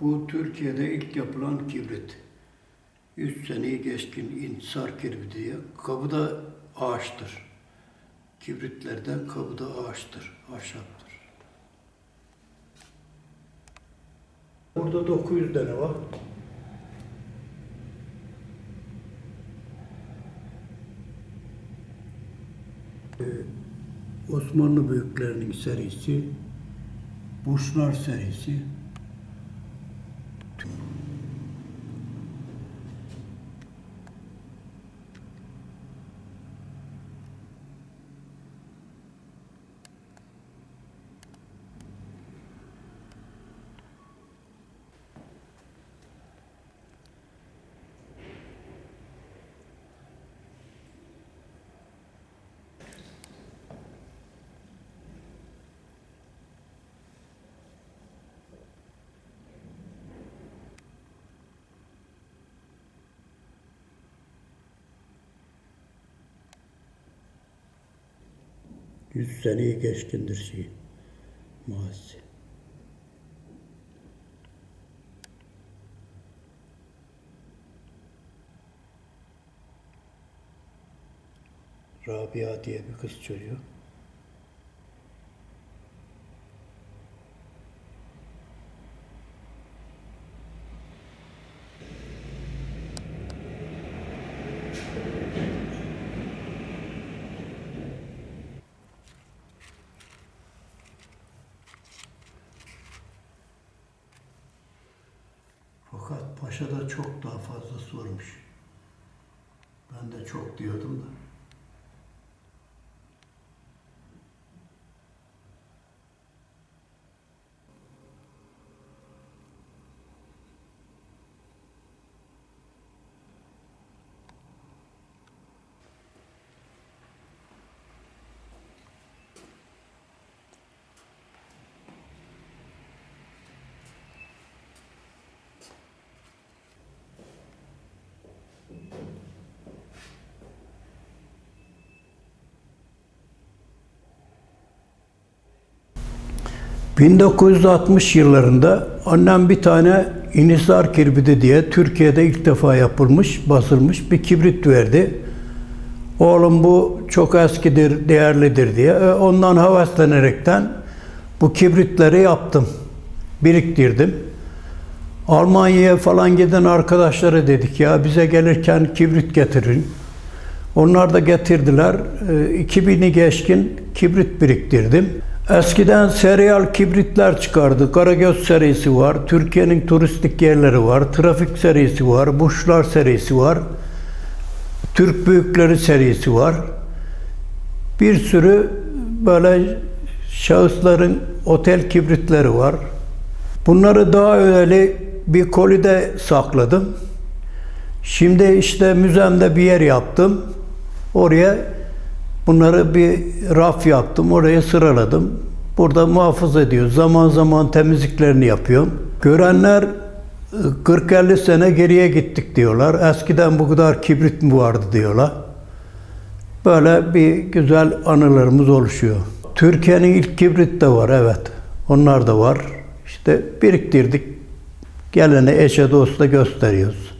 Bu Türkiye'de ilk yapılan kibrit. 100 seneyi geçkin intisar kibriti diye. Kabı da ağaçtır. Kibritlerden kabı da ağaçtır, ahşaptır. Burada 900 tane var. Ee, Osmanlı büyüklerinin serisi, Burçlar serisi, 100 seneyi geçkindir şey. Mahsi. Rabia diye bir kız çocuğu. Fakat Paşa'da çok daha fazlası varmış. Ben de çok diyordum da. ...1960 yıllarında annem bir tane İnhisar kibriti diye Türkiye'de ilk defa yapılmış, basılmış bir kibrit verdi. Oğlum bu çok eskidir, değerlidir diye. E, Ondan heveslenerekten bu kibritleri yaptım. Biriktirdim. Almanya'ya falan giden arkadaşlara dedik ya bize gelirken kibrit getirin. Onlar da getirdiler. E, 2000'i geçkin kibrit biriktirdim. Eskiden serial kibritler çıkardı. Karagöz serisi var, Türkiye'nin turistik yerleri var, trafik serisi var, Burçlar serisi var, Türk Büyükleri serisi var. Bir sürü böyle şahısların otel kibritleri var. Bunları daha öyle bir kolide sakladım. Şimdi işte müzemde bir yer yaptım. Oraya bunları bir raf yaptım. Oraya sıraladım. Burada muhafaza ediyor. Zaman zaman temizliklerini yapıyorum. Görenler e, 40-50 sene geriye gittik diyorlar. Eskiden bu kadar kibrit mi vardı diyorlar. Böyle bir güzel anılarımız oluşuyor. Türkiye'nin ilk kibrit de var evet. Onlar da var. İşte biriktirdik. Gelene eşe dosta gösteriyoruz.